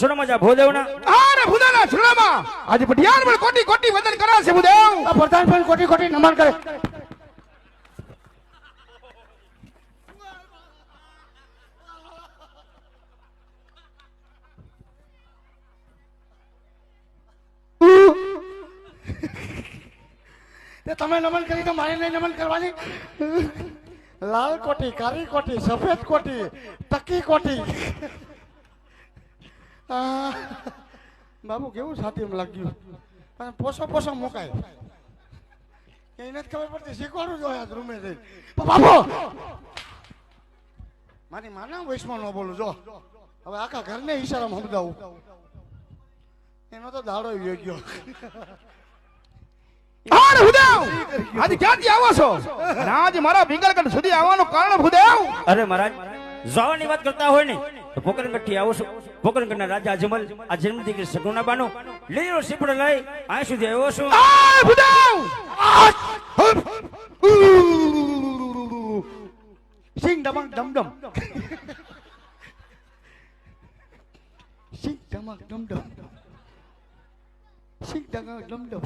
સુરમા જા ભોદેવના. અરે ભુદાના છોડામાં આજે પટિયાર પણ કોટી કોટી વદન કરાશે ભુદેવ. આ પ્રધાન પણ કોટી કોટી નમન કરે. તમે નમન કરી તો મારે નહીં નમન કરવાની? લાલ કોટી કાળી કોટી સફેદ કોટી તકી કોટી. બાબુ કેવું સાથી એમ લાગ્યું? પણ પોસો પોસો મુકાય. એને જ ખબર પડતી શીખવાડું જોઈએ રૂમે પણ બાબુ! મારી માના વૈષ્ણવ ન બોલું જો. હવે આખા ઘરને ઈશારામાં સમજાવું. એનો તો દાડો યોગ્ય ભૂદેવ! આજે ક્યાંથી આવો છો? અને મારા વિંગલગઢ સુધી આવવાનું કારણ ભૂદેવ! અરે મહારાજ જવાની વાત કરતા હોય ને તો પોકરણગઢથી આવો છું. પોકરણગઢના રાજા અજમલ, આ જન્મ દીકરી સગુણા બાનો લીલો સીપડો લઈ અહીં સુધી આવ્યો છું. સિંગ ડમક ડમડમ સિંગ ડમક ડમડમ સિંગ ડમક ડમડમ